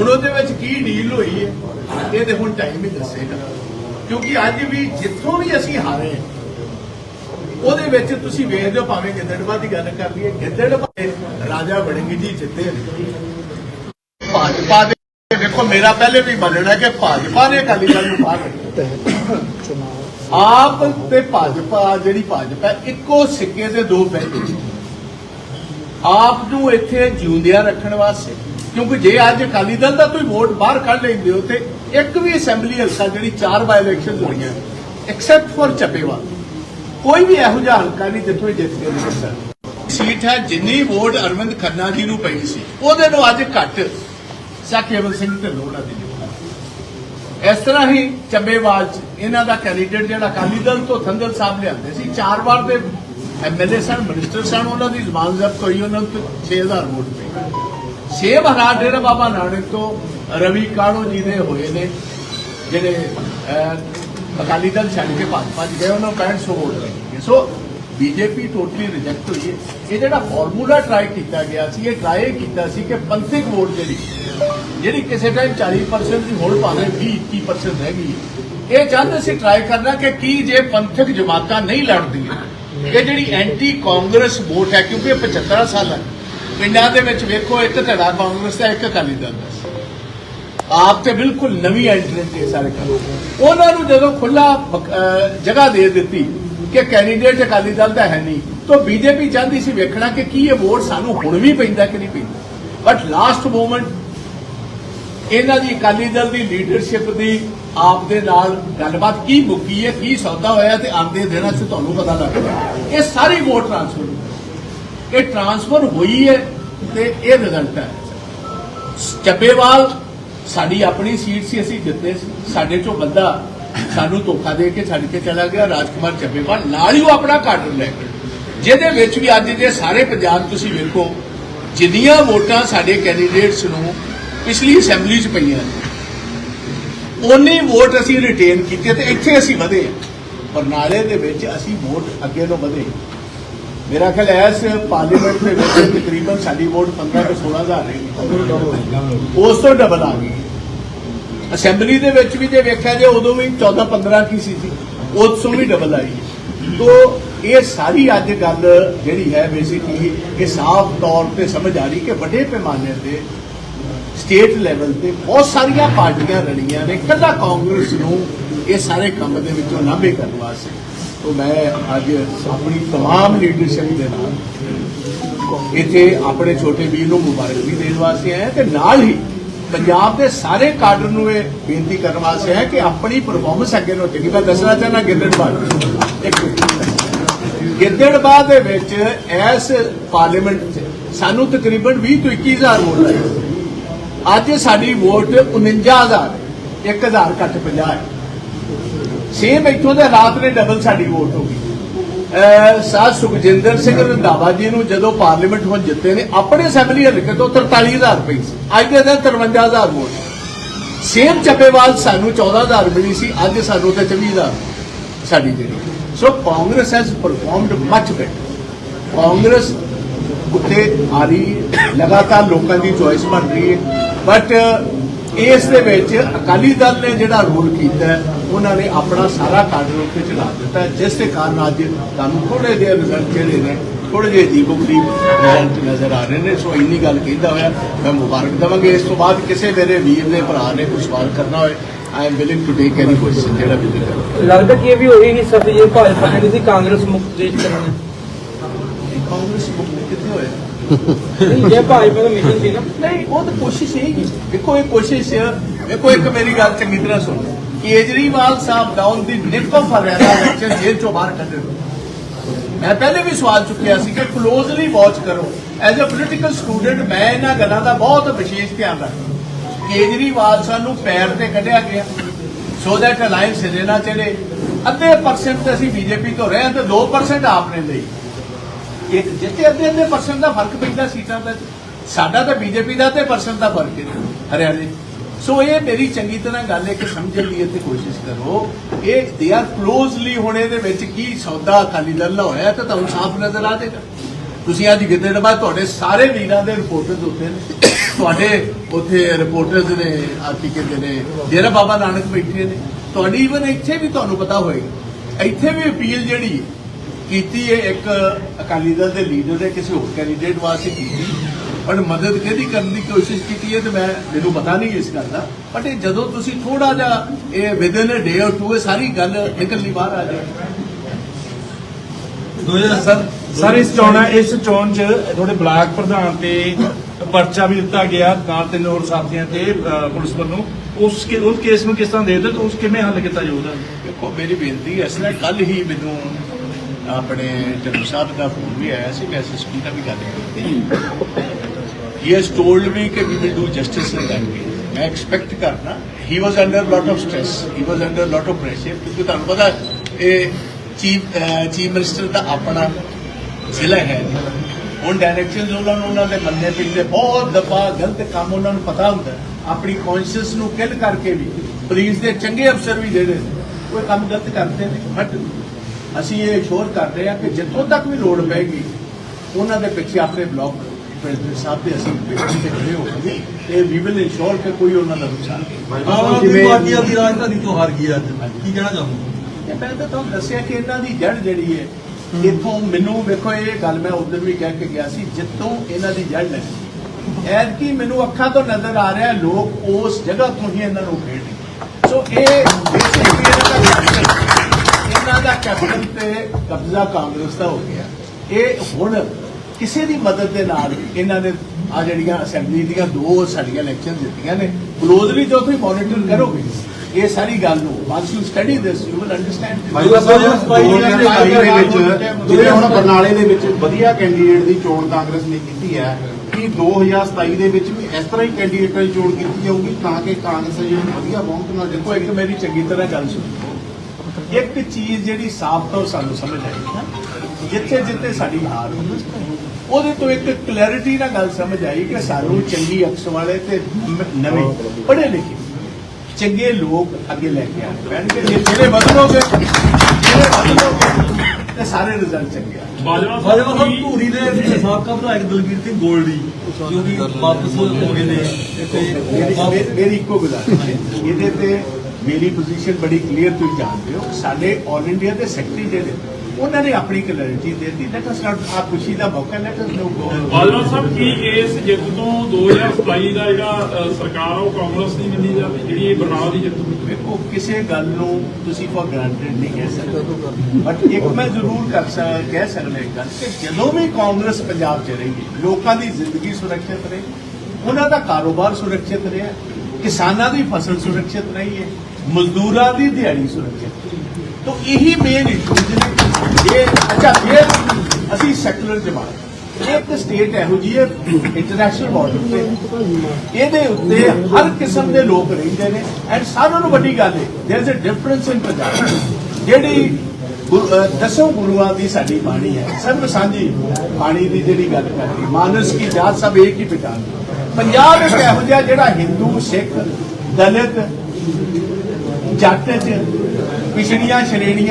ਹੁਣ ਉਹਦੇ ਵਿੱਚ ਕੀ ਡੀਲ ਹੋਈ ਹੈ, ਇਹ ਤੇ ਹੁਣ ਟਾਈਮ ਹੀ ਦੱਸੇਗਾ। ਕਿਉਂਕਿ ਅੱਜ ਵੀ ਜਿੱਥੋਂ ਵੀ ਅਸੀਂ ਹਾਰੇ ਉਹਦੇ ਵਿੱਚ ਤੁਸੀਂ ਵੇਖਦੇ ਹੋ ਭਾਵੇਂ ਗਿੱਦੜਵਾ ਦੀ ਗੱਲ ਕਰ ਲਈਏ ਗਿੱਦੜਵਾ ਰਾਜਾ ਵੜਿੰਗ ਜੀ ਜਿੱਤੇ ਭਾਜਪਾ ਦੇ ਦੇਖੋ, ਮੇਰਾ ਪਹਿਲੇ ਵੀ ਮੰਨਣਾ ਕਿ ਭਾਜਪਾ ਨੇ ਅਕਾਲੀ ਦਲ ਨੂੰ ਬਾਹਰ ਆਪ ਤੇ ਭਾਜਪਾ, ਜਿਹੜੀ ਭਾਜਪਾ ਇੱਕੋ ਸਿੱਕੇ ਦੇ ਦੋ ਪਹਿਲੂ ਆਪ ਨੂੰ ਇੱਥੇ ਜਿਉਂਦਿਆਂ ਰੱਖਣ ਵਾਸਤੇ ਕਿਉਂਕਿ ਜੇ ਅੱਜ ਅਕਾਲੀ ਦਲ ਦਾ ਕੋਈ ਵੋਟ ਬਾਹਰ ਕੱਢ ਲੈਂਦੇ ਹੋ ਤੇ ਇੱਕ ਵੀ ਅਸੈਂਬਲੀ ਹਲਕਾ ਜਿਹੜੀ ਚਾਰ ਬਾਈ ਇਲੈਕਸ਼ਨ ਹੋਈਆਂ ਐਕਸੈਪਟ ਫॉर ਚੱਪੇਵਾਲ ਕੋਈ ਵੀ ਇਹੋ ਜਿਹਾ ਹਲਕਾ ਨਹੀਂ ਜਿੱਥੋਂ ਜਿੱਤ ਕੇ ਨਹੀਂ ਸਕਦਾ ਸੀਟ ਹੈ, ਜਿੰਨੀ ਵੋਟ ਅਰਵਿੰਦ ਖੰਨਾ ਜੀ ਨੂੰ ਪਈ ਸੀ, ਉਹਦੇ ਨੂੰ ਅੱਜ ਘੱਟ ਸਾਕੇਵਲ ਸਿੰਘ ਢਿੱਲੋਂ ਨਾਲ ਦੀ ਇਸ ਤਰ੍ਹਾਂ ਹੀ ਚੱਬੇਵਾਲ ਚ ਇਹਨਾਂ ਦਾ ਕੈਂਡੀਡੇਟ ਜਿਹੜਾ ਅਕਾਲੀ ਦਲ ਤੋਂ ਥੰਦਲ ਸਾਹਿਬ ਲਿਆਂਦੇ ਸੀ, ਚਾਰ ਵਾਰ ਦੇ ਐਮਐਲਏ ਸਨ, ਮਿਨਿਸਟਰ ਸਨ, ਉਹਨਾਂ ਦੀ ਜ਼ਬਾਨ ਜ਼ਬਤ ਹੋਈ, ਉਹਨਾਂ ਨੂੰ 6000 ਵੋਟ ਪਈ ਛੇ ਮਹਾਰਾਜ ਡੇਰਾ ਬਾਬਾ ਨਾਨਕ ਤੋਂ ਰਵੀ ਕਾਣੋ ਜੀ ਦੇ ਹੋਏ ਨੇ, ਜਿਹੜੇ ਅਕਾਲੀ ਦਲ ਛੱਡ ਕੇ ਭਾਜਪਾ ਚ ਗਏ, ਉਹਨਾਂ ਨੂੰ 6500 ਵੋਟ ਲੱਗੀ ਸੋ ਬੀਜੇਪੀ ਟੋਟਲੀ ਰਿਜੈਕਟ ਹੋਈ ਹੈ। ਇਹ ਜਿਹੜਾ ਫਾਰਮੂਲਾ ਟਰਾਈ ਕੀਤਾ ਗਿਆ ਸੀ, ਇਹ ਟਰਾਈ ਕੀਤਾ ਸੀ ਕਿ ਪੰਥਕ ਵੋਟ ਜਿਹੜੀ ਜਿਹੜੀ ਕਿਸੇ ਟਾਈਮ 40% ਦੀ ਵੋਟ ਭਾਵੇਂ 20 21% ਰਹਿ ਗਈ, ਇਹ ਚਾਹੁੰਦੇ ਸੀ ਟਰਾਈ ਕਰਨਾ ਕਿ ਕੀ ਜੇ ਪੰਥਕ ਜਮਾਤਾਂ ਨਹੀਂ ਲੜਦੀਆਂ, ਇਹ ਜਿਹੜੀ ਐਂਟੀ ਕਾਂਗਰਸ ਵੋਟ ਹੈ, ਕਿਉਂਕਿ ਇਹ 75 ਸਾਲ ਹੈ ਪਿੰਡਾਂ ਦੇ ਵਿੱਚ ਵੇਖੋ, ਇੱਕ ਧੜਾ ਕਾਂਗਰਸ ਦਾ ਇੱਕ ਅਕਾਲੀ ਦਲ ਦਾ ਆਪ ਤੇ ਬਿਲਕੁਲ ਨਵੀਂ ਐਂਟਰੈਂਟ ਹੈ ਸਾਰੇ ਕੰਮ ਉਹਨਾਂ ਨੂੰ ਜਦੋਂ ਖੁੱਲਾ ਜਗ੍ਹਾ ਦੇ ਦਿੱਤੀ ਕਿ ਕੈਂਡੀਡੇਟ ਅਕਾਲੀ ਦਲ ਦਾ ਹੈ ਨਹੀਂ, ਤਾਂ ਬੀਜੇਪੀ ਚਾਹੁੰਦੀ ਸੀ ਵੇਖਣਾ ਕਿ ਕੀ ਇਹ ਵੋਟ ਸਾਨੂੰ ਹੁਣ ਵੀ ਪੈਂਦਾ ਕਿ ਨਹੀਂ ਪੈਂਦਾ। ਬਟ ਲਾਸਟ ਮੂਮੈਂਟ ਇਹਨਾਂ ਦੀ ਅਕਾਲੀ ਦਲ ਦੀ ਲੀਡਰਸ਼ਿਪ ਦੀ ਆਪ ਦੇ ਨਾਲ ਗੱਲਬਾਤ ਕੀ ਮੁੱਕੀ ਹੈ, ਕੀ ਸੌਦਾ ਹੋਇਆ ਤੇ ਆਉਂਦੇ ਦਿਨਾਂ 'ਚ ਤੁਹਾਨੂੰ ਪਤਾ ਲੱਗਦਾ ਇਹ ਸਾਰੀ ਵੋਟ ਟ੍ਰਾਂਸਫਰ ਹੋਈ। ਇਹ ਟਰਾਂਸਫਰ ਹੋਈ ਹੈ ਤੇ ਇਹ ਰਿਜ਼ਲਟ ਹੈ। ਚੱਬੇਵਾਲ, ਸਾਡੀ ਆਪਣੀ ਸੀਟ ਸੀ, ਅਸੀਂ ਜਿੱਤੇ ਸੀ। ਸਾਡੇ ਚੋਂ ਬੰਦਾ ਸਾਨੂੰ ਧੋਖਾ ਦੇ ਕੇ ਛੱਡ ਕੇ ਚਲਾ ਗਿਆ, ਰਾਜਕੁਮਾਰ ਚੱਬੇਵਾਲ। ਨਾਲ ਹੀ ਉਹ ਆਪਣਾ ਕਾਰਡ ਲੈ ਕੇ ਜਿਹਦੇ ਵਿੱਚ ਵੀ ਅੱਜ ਜੇ ਸਾਰੇ ਪੰਜਾਬ ਤੁਸੀਂ ਵੇਖੋ, ਜਿੰਨੀਆਂ ਵੋਟਾਂ ਸਾਡੇ ਕੈਂਡੀਡੇਟਸ ਨੂੰ ਪਿਛਲੀ ਅਸੈਂਬਲੀ 'ਚ ਪਈਆਂ ਨੇ ਉਨੀ ਵੋਟ ਅਸੀਂ ਰਿਟੇਨ ਕੀਤੀ ਤੇ ਇੱਥੇ ਅਸੀਂ ਵਧੇ। ਬਰਨਾਲੇ ਦੇ ਵਿੱਚ ਅਸੀਂ ਵੋਟ ਅੱਗੇ ਨੂੰ ਵਧੇ। ਮੇਰਾ ਖਿਆਲ ਹੈ ਇਸ ਪਾਰਲੀਮੈਂਟ ਦੇ ਵਿੱਚ ਤਕਰੀਬਨ ਸਾਡੀ ਵੋਟ 15 ਤੋਂ 16000 ਰਹੀ ਉਸ ਤੋਂ ਡਬਲ ਆ ਗਈ। ਅਸੈਂਬਲੀ ਦੇ ਵਿੱਚ ਵੀ ਜੇ ਵੇਖਿਆ ਜੇ ਉਦੋਂ ਵੀ 14 15 ਕੀ ਸੀ ਸੀ ਉਸ ਤੋਂ ਵੀ ਡਬਲ ਆਈ ਤੋ ਇਹ ਸਾਰੀ ਅੱਜ ਗੱਲ ਜਿਹੜੀ ਹੈ ਬੇਸਿਕਲੀ ਇਹ ਸਾਫ਼ ਤੌਰ ਤੇ ਸਮਝ ਆ ਰਹੀ ਕਿ ਵੱਡੇ ਪੈਮਾਨੇ ਤੇ ਸਟੇਟ ਲੈਵਲ ਤੇ ਬਹੁਤ ਸਾਰੀਆਂ ਪਾਰਟੀਆਂ ਰਲੀਆਂ ਨੇ। ਕੱਲਾ ਕਾਂਗਰਸ ਨੂੰ ਇਹ ਸਾਰੇ ਕੰਮ ਦੇ ਵਿੱਚੋਂ ਲਾਂਭੇ ਕਰਨ ਵਾਸਤੇ। ਤੋਂ ਮੈਂ ਅੱਜ ਆਪਣੀ तमाम ਲੀਡਰਸ਼ਿਪ ਦੇ ਨਾਲ ਇੱਥੇ ਆਪਣੇ ਛੋਟੇ ਵੀਰ ਨੂੰ ਮੁਬਾਰਕ ਵੀ ਦੇਣ ਵਾਸਤੇ ਆਇਆ ਤੇ ਨਾਲ ਹੀ ਪੰਜਾਬ ਦੇ ਸਾਰੇ ਕਾਡਰ ਨੂੰ ਇਹ ਬੇਨਤੀ ਕਰਨ ਵਾਸਤੇ ਹੈ ਕਿ ਆਪਣੀ ਪਰਫਾਰਮੈਂਸ ਅੱਗੇ ਨੂੰ ਚੱਕੀ ਮੈਂ ਦੱਸਣਾ ਚਾਹੁੰਦਾ ਗਿੱਦੜਬਾਹ ਇੱਕ ਮਿੰਟ ਗਿੱਦੜਬਾਹ ਦੇ ਵਿੱਚ ਇਸ ਪਾਰਲੀਮੈਂਟ 'ਚ ਸਾਨੂੰ ਤਕਰੀਬਨ 20 ਤੋਂ 21000 ਵੋਟ ਆਈ ਅੱਜ ਸਾਡੀ ਵੋਟ 49000 ਹੈ 1000 ਘੱਟ 50 ਹੈ ਸੇਮ ਇੱਥੋਂ ਦੇ ਰਾਤ ਨੇ ਡਬਲ ਸਾਡੀ ਵੋਟ ਹੋ ਗਈ। ਅਹ ਸੁਖਜਿੰਦਰ ਸਿੰਘ ਰੰਧਾਵਾ ਜੀ ਨੂੰ ਜਦੋਂ ਪਾਰਲੀਮੈਂਟ ਹੁਣ ਜਿੱਤੇ ਨੇ, ਆਪਣੇ ਅਸੈਂਬਲੀ ਹਲਕੇ ਤੋਂ 43000 ਰੁਪਏ ਸੀ। ਅੱਜ ਦੇ ਦਿਨ 53000 ਵੋਟ। ਸੇਮ ਚੱਪੇਵਾਲ ਸਾਨੂੰ 14000 ਮਿਲੀ ਸੀ, ਅੱਜ ਸਾਨੂੰ ਤੇ 24000 ਸਾਡੀ ਜਿਹੜੀ। So Congress has performed much better Congress ਉੱਤੇ ਆ ਰਹੀ ਲਗਾਤਾਰ ਲੋਕਾਂ ਦੀ ਚੋਇਸ ਬਣ ਰਹੀ ਹੈ। ਬਟ ਇਸ ਦੇ ਵਿੱਚ ਅਕਾਲੀ ਦਲ ਨੇ ਜਿਹੜਾ ਰੋਲ ਕੀਤਾ ਉਹਨਾਂ ਨੇ ਆਪਣਾ ਸਾਰਾ ਕਾਰਡ ਉੱਤੇ ਚਲਾ ਦਿੱਤਾ ਜਿਸ ਦੇ ਕਾਰਨ ਅੱਜ ਤੁਹਾਨੂੰ ਥੋੜੇ ਜਿਹੇ ਰਿਜ਼ਲਟ ਜਿਹੜੇ ਨੇ ਥੋੜੇ ਜਿਹੇ ਅਜੀਬੋ ਗਰੀਬ ਰਿਜ਼ਲਟ ਨਜ਼ਰ ਆ ਰਹੇ ਨੇ। ਸੋ ਇੰਨੀ ਗੱਲ ਕਹਿੰਦਾ ਹੋਇਆ ਮੈਂ ਮੁਬਾਰਕ ਦਵਾਂਗੇ। ਇਸ ਤੋਂ ਬਾਅਦ ਕਿਸੇ ਮੇਰੇ ਵੀਰ ਨੇ ਭਰਾ ਨੇ ਕੋਈ ਸਵਾਲ ਕਰਨਾ ਹੋਏ I am willing to take any question ਜਿਹੜਾ ਵੀ ਲੱਗਦਾ ਕਿ ਇਹ ਵੀ ਨਹੀਂ ਸਕਦੀ ਜੇ ਭਾਜਪਾ ਨੇ ਕਿਸੇ ਕਾਂਗਰਸ ਮੁਕਤ ਦੇਸ਼ ਕਰਨਾ ਕਾਂਗਰਸ ਮੁਕਤ ਨਹੀਂ, ਜੇ ਭਾਜਪਾ ਦਾ ਮਿਸ਼ਨ ਸੀ ਨਾ, ਨਹੀਂ, ਉਹ ਤਾਂ ਕੋਸ਼ਿਸ਼ ਹੈ ਦੇਖੋ ਇਹ ਕੋਸ਼ਿਸ਼ ਦੇਖੋ ਇੱਕ ਮੇਰੀ ਗੱਲ ਚੰਗੀ ਤਰ੍ਹਾਂ ਸੁਣ ਕੇਜਰੀਵਾਲ ਸਾਹਿਬ ਡਾਊਨ ਦੀ ਨਿਕ ਹਰਿਆਣਾ ਇਲੈਕਸ਼ਨ ਜੇਲ੍ਹ ਚੋਂ ਬਾਹਰ ਕੱਢੇ ਮੈਂ ਪਹਿਲੇ ਵੀ ਸਵਾਲ ਚੁੱਕਿਆ ਸੀ ਕਿ ਕਲੋਜ਼ਲੀ ਵਾਚ ਕਰੋ। ਐਜ਼ ਅ ਪੋਲੀਟੀਕਲ ਸਟੂਡੈਂਟ ਮੈਂ ਇਹਨਾਂ ਗੱਲਾਂ ਦਾ ਬਹੁਤ ਵਿਸ਼ੇਸ਼ ਧਿਆਨ ਰੱਖਦਾ। ਕੇਜਰੀਵਾਲ ਸਾਹਿਬ ਪੈਰ ਤੇ ਕੱਢਿਆ ਗਿਆ ਸੋ ਦੈਟ ਅਲਾਈਅੰਸ ਹਿਲੇ ਨਾ ਚਲੇ ਅੱਧੇ ਪਰਸੈਂਟ ਤੇ ਅਸੀਂ ਬੀਜੇਪੀ ਤੋਂ ਰਹੇ ਹਾਂ ਤੇ 2% ਆਪਨੇ ਲਈ। ਇੱਕ ਜਿੱਥੇ ਅੱਧੇ ਅੱਧੇ ਪਰਸੈਂਟ ਦਾ ਫ਼ਰਕ ਪੈਂਦਾ ਸੀਟਾਂ ਦਾ ਸਾਡਾ ਤਾਂ ਬੀਜੇਪੀ ਦਾ ਤੇ ਪਰਸੈਂਟ ਦਾ ਫ਼ਰਕ ਹੈ ਹਰਿਆਣੇ। ਸੋ ਇਹ ਮੇਰੀ ਚੰਗੀ ਤਰ੍ਹਾਂ ਗੱਲ ਹੈ ਕਿ ਸਮਝਣ ਦੀ ਇੱਥੇ ਕੋਸ਼ਿਸ਼ ਕਰੋ ਇਹ ਦੇ ਆਰ ਕਲੋਜ਼ਲੀ ਹੋਣੇ ਦੇ ਵਿੱਚ ਕੀ ਸੌਦਾ ਅਕਾਲੀ ਦਲ ਨਾਲ ਹੋਇਆ ਤਾਂ ਤੁਹਾਨੂੰ ਸਾਫ਼ ਨਜ਼ਰ ਆ ਜਾਏਗਾ। ਤੁਸੀਂ ਅੱਜ ਗਿੱਦੇ ਬਾਅਦ ਤੁਹਾਡੇ ਸਾਰੇ ਵੀਰਾਂ ਦੇ ਰਿਪੋਰਟਰਸ ਉੱਥੇ ਨੇ। ਤੁਹਾਡੇ ਉੱਥੇ ਰਿਪੋਰਟਰਸ ਨੇ ਆ ਕੀ ਕਹਿੰਦੇ ਨੇ ਡੇਰਾ ਬਾਬਾ ਨਾਨਕ ਬੈਠੇ ਨੇ। ਤੁਹਾਡੀ ਇਵਨ ਇੱਥੇ ਵੀ ਤੁਹਾਨੂੰ ਪਤਾ ਹੋਏਗਾ। ਇੱਥੇ ਵੀ ਅਪੀਲ ਜਿਹੜੀ ਹੈ, ਕੀਤੀ ਹੈ ਇੱਕ ਅਕਾਲੀ ਦਲ ਦੇ ਲੀਡਰ ਨੇ ਕਿਸੇ ਹੋਰ ਕੈਂਡੀਡੇਟ ਵਾਸਤੇ ਕੀਤੀ। ਪਰ ਮਦਦ ਕਿਹਦੀ ਕਰਨ ਦੀ ਕੋਸ਼ਿਸ਼ ਕੀਤੀ ਹੈ ਤੇ ਮੈਂ ਮੈਨੂੰ ਪਤਾ ਨਹੀਂ ਇਸ ਗੱਲ ਦਾ। ਬਟ ਇਹ ਜਦੋਂ ਤੁਸੀਂ ਥੋੜਾ ਜਿਹਾ ਇਹ within a day or two ਇਹ ਸਾਰੀ ਗੱਲ ਨਿਕਲਣੀ ਬਾਹਰ ਆ ਜਾਏ। 2000 ਸਰ ਸਰ ਇਸ ਚੋਣ ਇਸ ਚੋਣ ਚ ਤੁਹਾਡੇ ਬਲਾਕ ਪ੍ਰਧਾਨ ਤੇ ਪਰਚਾ ਵੀ ਦਿੱਤਾ ਗਿਆ ਨਾਲ ਤਿੰਨ ਹੋਰ ਸਾਥੀਆਂ ਤੇ ਪੁਲਿਸ ਵੱਲੋਂ। ਉਸ ਕੇ ਉਸ ਕੇਸ ਨੂੰ ਕਿਸ ਤਰ੍ਹਾਂ ਦੇਖਦੇ ਹੋ ਉਸ ਕਿਵੇਂ ਹੱਲ ਕੀਤਾ ਜਾਊਗਾ? ਦੇਖੋ ਮੇਰੀ ਬੇਨਤੀ ਹੈ ਇਸ ਲਈ ਕੱਲ ਹੀ ਮੈਨੂੰ ਆਪਣੇ ਢਿੱਲੋਂ ਸਾਹਿਬ ਦਾ ਫੋਨ ਵੀ ਆਇਆ ਸੀ, ਮੈਂ ਐਸਐਸਪੀ ਨਾਲ ਵੀ ਗੱਲ ਕੀਤੀ। ਹੀ ਹੈਜ਼ ਟੋਲਡ ਮੀ ਕਿ we will do justice in that case ਮੈਂ ਐਕਸਪੈਕਟ ਕਰਨਾ he was under lot of stress he was under lot of pressure ਕਿਉਂਕਿ ਤੁਹਾਨੂੰ ਪਤਾ, ਇਹ ਚੀਫ ਚੀਫ ਮਿਨਿਸਟਰ ਦਾ ਆਪਣਾ ਜ਼ਿਲ੍ਹਾ ਹੈ ਹੁਣ ਡਾਇਰੈਕਸ਼ਨਸ ਉਹਨਾਂ ਨੂੰ ਉਹਨਾਂ ਦੇ ਮੰਨੇ ਪੈਂਦੇ ਬਹੁਤ ਦਫਾ ਗਲਤ ਕੰਮ ਉਹਨਾਂ ਨੂੰ ਪਤਾ ਹੁੰਦਾ ਆਪਣੀ ਕੌਨਸ਼ੀਅਸ ਨੂੰ ਕਿਲ ਕਰਕੇ ਵੀ ਪੁਲਿਸ ਦੇ ਚੰਗੇ ਅਫਸਰ ਵੀ ਜਿਹੜੇ ਨੇ ਉਹ ਇਹ ਕੰਮ ਗਲਤ ਕਰਦੇ ਨੇ ਬਟ ਅਸੀਂ ਇਹ ਸ਼ੋਰ ਕਰ ਰਹੇ ਹਾਂ ਕਿ ਜਿੱਥੋਂ ਤੱਕ ਵੀ ਲੋੜ ਪੈਗੀ ਉਹਨਾਂ ਦੇ ਪਿੱਛੇ ਆਪਣੇ ਬਲਾਕ ਪ੍ਰੈਜ਼ੀਡੈਂਟ ਸਾਹਿਬ ਦੇ ਅਸੀਂ ਪਿੱਛੇ ਖੜੇ ਹੋਵਾਂਗੇ। ਤੇ ਵੀ ਵਿਲ ਇਨਸ਼ੋਰ ਕਿ ਕੋਈ ਉਹਨਾਂ ਦਾ ਨੁਕਸਾਨ ਨਹੀਂ ਆਮ ਆਦਮੀ ਪਾਰਟੀ ਆਪਣੀ ਰਾਜਧਾਨੀ ਤੋਂ ਹਾਰ ਗਈ ਅੱਜ ਕੀ ਕਹਿਣਾ ਚਾਹੁੰਦੇ ਮੈਂ ਤਾਂ ਤੁਹਾਨੂੰ ਦੱਸਿਆ ਕਿ ਇਹਨਾਂ ਦੀ ਜੜ ਜਿਹੜੀ ਹੈ ਇੱਥੋਂ ਮੈਨੂੰ ਵੇਖੋ ਇਹ ਗੱਲ ਮੈਂ ਉਦੋਂ ਵੀ ਕਹਿ ਕੇ ਗਿਆ ਸੀ ਜਿੱਥੋਂ ਇਹਨਾਂ ਦੀ ਜੜ ਲੱਗੀ। ਐਦ ਕੀ ਮੈਨੂੰ ਅੱਖਾਂ ਤੋਂ ਨਜ਼ਰ ਆ ਰਿਹਾ ਲੋਕ ਉਸ ਜਗ੍ਹਾ ਤੋਂ ਹੀ ਇਹਨਾਂ ਨੂੰ ਖੇਡ ਰਹੇ ਸੋ ਇਹ basically ਇਹਨਾਂ ਦਾ ਇਹਨਾਂ ਦਾ ਕੈਪਟਨ ਤੇ ਕਬਜ਼ਾ ਕਾਂਗਰਸ ਦਾ ਹੋ ਗਿਆ। ਇਹ ਹੁਣ ਕਿਸੇ ਦੀ ਮਦਦ ਦੇ ਨਾਲ ਇਹਨਾਂ ਨੇ ਆ ਜਿਹੜੀਆਂ ਅਸੈਂਬਲੀ ਦੀਆਂ ਦੋ ਸਾਡੀਆਂ ਇਲੈਕਸ਼ਨ ਦਿੱਤੀਆਂ ਨੇ ਕਲੋਜ਼ਲੀ ਜੋ ਤੁਸੀਂ ਮੋਨੀਟਰ ਕਰੋਗੇ ਇਹ ਸਾਰੀ ਗੱਲ ਨੂੰ once you study this you will understand ਭਾਈ ਸਾਹਿਬ 2027 ਦੇ ਵਿੱਚ ਜਿਵੇਂ ਹੁਣ ਬਰਨਾਲੇ ਦੇ ਵਿੱਚ ਵਧੀਆ ਕੈਂਡੀਡੇਟ ਦੀ ਚੋਣ ਕਾਂਗਰਸ ਨੇ ਕੀਤੀ ਹੈ ਕਿ 2027 ਦੇ ਵਿੱਚ ਵੀ ਇਸ ਤਰ੍ਹਾਂ ਹੀ ਕੈਂਡੀਡੇਟਾਂ ਦੀ ਚੋਣ ਕੀਤੀ ਜਾਊਗੀ ਤਾਂ ਕਿ ਕਾਂਗਰਸ ਜਿਹੜੀ ਵਧੀਆ ਬਹੁਤ ਨਾਲ ਦੇਖੋ ਇੱਕ ਮੇਰੀ ਚੰਗੀ ਤਰ੍ਹਾਂ ਗੱਲ ਸੁਣੋ। ਇੱਕ ਚੀਜ਼ ਜਿਹੜੀ ਸਾਫ਼ ਤੌਰ ਸਾਨੂੰ ਸਮਝ ਆਈ ਨਾ ਜਿੱਥੇ ਜਿੱਥੇ ਸਾਡੀ ਹਾਰ ਹੋਈ ਉਹਦੇ ਤੋਂ ਇੱਕ ਕਲੈਰਿਟੀ ਨਾਲ ਗੱਲ ਸਮਝ ਆਈ ਕਿ ਸਾਨੂੰ ਚੰਗੀ ਅਕਸ ਵਾਲੇ ਤੇ ਨਵੇਂ ਪੜ੍ਹੇ ਲਿਖੇ ਚੰਗੇ ਲੋਕ ਅੱਗੇ ਲੈ ਕੇ ਆਉਣ। ਪੈਣਗੇ ਜੇ ਜਿਹੜੇ ਬਦਲੋਗੇ ਜਿਹੜੇ ਬਦਲੋਗੇ ਤੇ ਸਾਰੇ ਰਿਜ਼ਲਟ ਚੰਗੇ ਬਾਜਵਾ ਸਾਹਿਬ ਧੂਰੀ ਦੇ ਸਾਬਕਾ ਵਿਧਾਇਕ ਦਲਬੀਰ ਸਿੰਘ ਗੋਲਡੀ ਜੋ ਕਿ ਵਾਪਸ ਹੋ ਗਏ ਨੇ। ਤੇ ਮੇਰੀ ਇੱਕੋ ਗੁਜ਼ਾਰਿਸ਼ ਹੈ। ਇਹਦੇ ਤੇ ਮੇਰੀ ਪੋਜੀਸ਼ਨ ਬੜੀ ਕਲੀਅਰ ਤੁਸੀਂ ਜਾਣਦੇ ਹੋ। ਸਾਡੇ ਆਲ ਇੰਡੀਆ ਦੇ ਸੈਕਟਰੀ ਜਿਹੜੇ ਉਹਨਾਂ ਨੇ ਆਪਣੀ ਕਲੈਰਿਟੀ ਦੇਤੀ। ਲੈਟ ਅਸ ਨਾਟ ਆ ਖੁਸ਼ੀ ਦਾ ਮੌਕਾ ਲੈਟ ਅਸ ਨੋ ਗੋ ਬਾਜਵਾ ਸਾਹਿਬ ਕੀ ਇਸ ਜਿੱਤ ਤੋਂ 2027 ਦਾ ਜਿਹੜਾ ਸਰਕਾਰ ਉਹ ਕਾਂਗਰਸ ਦੀ ਮੰਨੀ ਜਾਵੇ ਜਿਹੜੀ ਇਹ ਬਰਨਾਲਾ ਦੀ ਜਿੱਤ? ਵੇਖੋ ਕਿਸੇ ਗੱਲ ਨੂੰ ਤੁਸੀਂ ਫॉर ਗ੍ਰਾਂਟਡ ਨਹੀਂ ਕਹਿ ਸਕਦੇ। ਬਟ ਇੱਕ ਮੈਂ ਜ਼ਰੂਰ ਕਰ ਸਕ ਕਹਿ ਸਕਦਾ ਇੱਕ ਗੱਲ ਕਿ ਜਦੋਂ ਵੀ ਕਾਂਗਰਸ ਪੰਜਾਬ 'ਚ ਰਹੀ ਲੋਕਾਂ ਦੀ ਜ਼ਿੰਦਗੀ ਸੁਰੱਖਿਅਤ ਰਹੀ ਉਹਨਾਂ ਦਾ ਕਾਰੋਬਾਰ ਸੁਰੱਖਿਅਤ ਰਿਹਾ ਕਿਸਾਨਾਂ ਦੀ ਫਸਲ ਸੁਰੱਖਿਅਤ ਰਹੀ ਹੈ। ਮਜ਼ਦੂਰਾਂ ਦੀ ਦਿਹਾੜੀ ਸੁਰੱਖਿਆ। ਰਹੀ ਇਹੀ ਮੇਨ ਇਸ਼ੂ ਜਿਹੜੇ ਇਹ ਅੱਛਾ ਫਿਰ ਅਸੀਂ ਸੈਕੂਲਰ ਜਮਾਤ ਇੱਕ ਸਟੇਟ ਇਹੋ ਜਿਹੀ ਹੈ ਇੰਟਰਨੈਸ਼ਨਲ ਬਾਰਡਰ ਤੇ। ਇਹਦੇ ਉੱਤੇ ਹਰ ਕਿਸਮ ਦੇ ਲੋਕ ਰਹਿੰਦੇ ਨੇ। ਐਂਡ ਸਾਰਿਆਂ ਨੂੰ ਵੱਡੀ ਗੱਲ ਹੈ there is a difference in Punjab. ਜਿਹੜੀ ਦਸੋਂ ਗੁਰੂਆਂ ਦੀ ਸਾਡੀ ਬਾਣੀ ਹੈ ਸਰਬ ਸਾਂਝੀ ਬਾਣੀ ਦੀ ਜਿਹੜੀ ਗੱਲ ਕਰਦੀ ਮਾਨਸ ਕੀ ਜਾਤ ਸਭ ਇੱਕ ਹੀ ਪਛਾਣ ਪੰਜਾਬ ਇੱਕ ਇਹੋ ਜਿਹਾ ਜਿਹੜਾ ਹਿੰਦੂ, ਸਿੱਖ, ਦਲਿਤ ਜੱਟ ਚ ਪਿਛੜੀਆਂ ਸ਼੍ਰੇਣੀਆਂ